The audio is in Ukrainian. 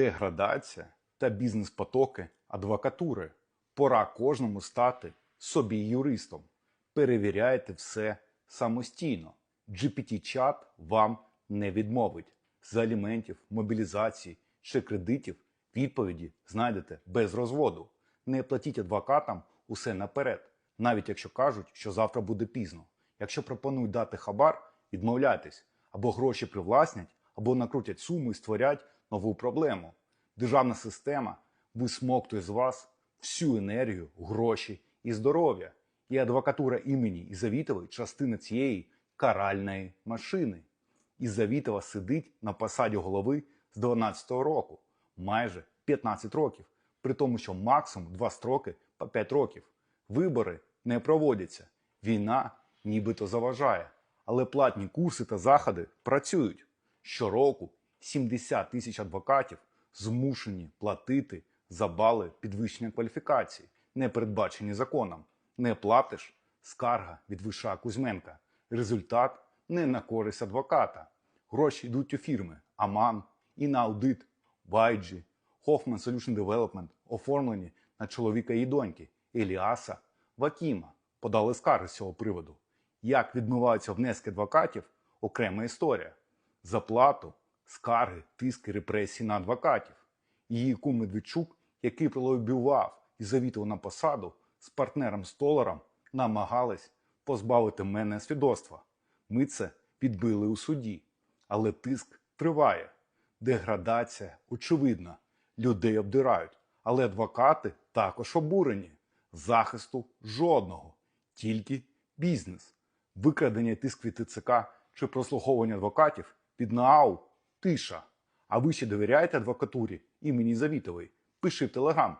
Деградація та бізнес-потоки адвокатури. Пора кожному стати собі юристом. Перевіряйте все самостійно. GPT-чат вам не відмовить. З аліментів, мобілізації чи кредитів відповіді знайдете без розводу. Не платіть адвокатам усе наперед, навіть якщо кажуть, що завтра буде пізно. Якщо пропонують дати хабар, відмовляйтесь або гроші привласнять, або накрутять суму і створять нову проблему. Державна система висмоктує з вас всю енергію, гроші і здоров'я. І адвокатура імені Ізавітової частина цієї каральної машини. Ізавітова сидить на посаді голови з 12-го року, майже 15 років, при тому, що максимум 2 строки по 5 років. Вибори не проводяться, війна нібито заважає, але платні курси та заходи працюють. Щороку 70 тисяч адвокатів змушені платити за бали підвищення кваліфікації, не передбачені законом. Не платиш скарга від Виша Кузьменка. Результат не на користь адвоката. Гроші йдуть у фірми Аман, Інаудит, Байджі, Hoffman Solution Development, оформлені на чоловіка і доньки Еліаса, Вакіма. Подали скарги з цього приводу. Як відмиваються внески адвокатів окрема історія. Заплату, скарги, тиски, репресії на адвокатів. Її кум Медведчук, який пролобівав і завітив на посаду, з партнером Столаром намагались позбавити мене свідоцтва. Ми це відбили у суді. Але тиск триває. Деградація очевидна. Людей обдирають. Але адвокати також обурені. Захисту жодного. Тільки бізнес. Викрадення тиск від ТЦК чи прослуховування адвокатів під НААУ – тиша. А ви ще довіряєте адвокатурі імені Завітової? Пиши в Телеграм.